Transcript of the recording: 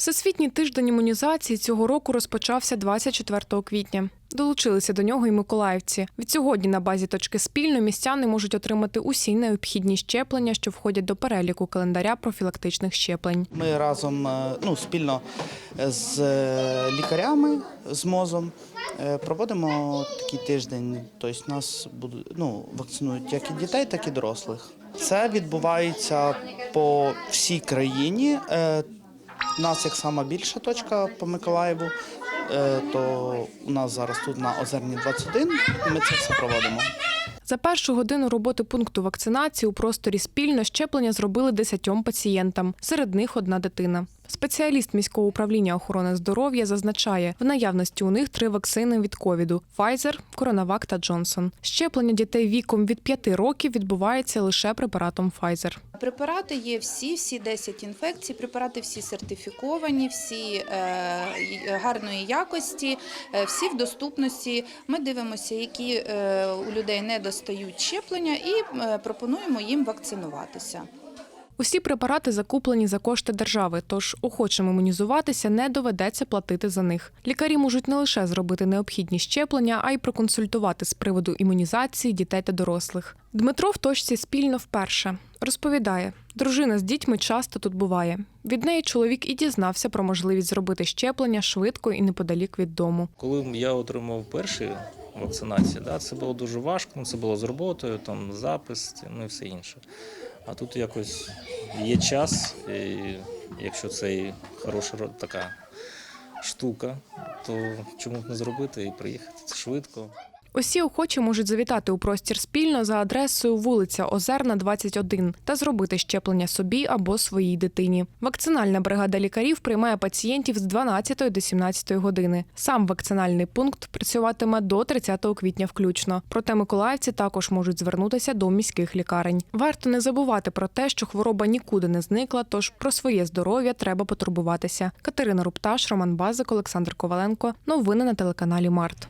Всесвітній тиждень імунізації цього року розпочався 24 квітня. Долучилися до нього і миколаївці. Відсьогодні на базі точки спільно містяни можуть отримати усі необхідні щеплення, що входять до переліку календаря профілактичних щеплень. Ми разом е, ну, спільно з е, лікарями, з МОЗом е, проводимо такий тиждень. Тобто нас будуть ну, вакцинують як і дітей, так і дорослих. Це відбувається по всій країні. Нас як сама більша точка по Миколаєву, е, то у нас зараз тут на Озерні 21. Ми це все проводимо. За першу годину роботи пункту вакцинації у просторі спільно щеплення зробили десятьом пацієнтам. Серед них одна дитина. Спеціаліст міського управління охорони здоров'я зазначає, в наявності у них три вакцини від ковіду: Pfizer, Коронавак та Джонсон. Щеплення дітей віком від 5 років відбувається лише препаратом Pfizer. Препарати є всі, всі 10 інфекцій. Препарати всі сертифіковані, всі е, гарної якості, е, всі в доступності. Ми дивимося, які е, у людей не достають щеплення, і пропонуємо їм вакцинуватися. Усі препарати закуплені за кошти держави, тож охочим імунізуватися не доведеться платити за них. Лікарі можуть не лише зробити необхідні щеплення, а й проконсультувати з приводу імунізації дітей та дорослих. Дмитро в точці спільно вперше розповідає, дружина з дітьми часто тут буває. Від неї чоловік і дізнався про можливість зробити щеплення швидко і неподалік від дому. Коли я отримав перші вакцинації, да, це було дуже важко, це було з роботою, там запис, ну і все інше. А тут якось є час, і якщо це хороша ро- така штука, то чому б не зробити і приїхати? Це швидко. Усі охочі можуть завітати у простір спільно за адресою вулиця Озерна, 21 та зробити щеплення собі або своїй дитині. Вакцинальна бригада лікарів приймає пацієнтів з 12 до 17 години. Сам вакцинальний пункт працюватиме до 30 квітня включно. Проте миколаївці також можуть звернутися до міських лікарень. Варто не забувати про те, що хвороба нікуди не зникла, тож про своє здоров'я треба потурбуватися. Катерина Рупташ, Роман Базик, Олександр Коваленко. Новини на телеканалі Март.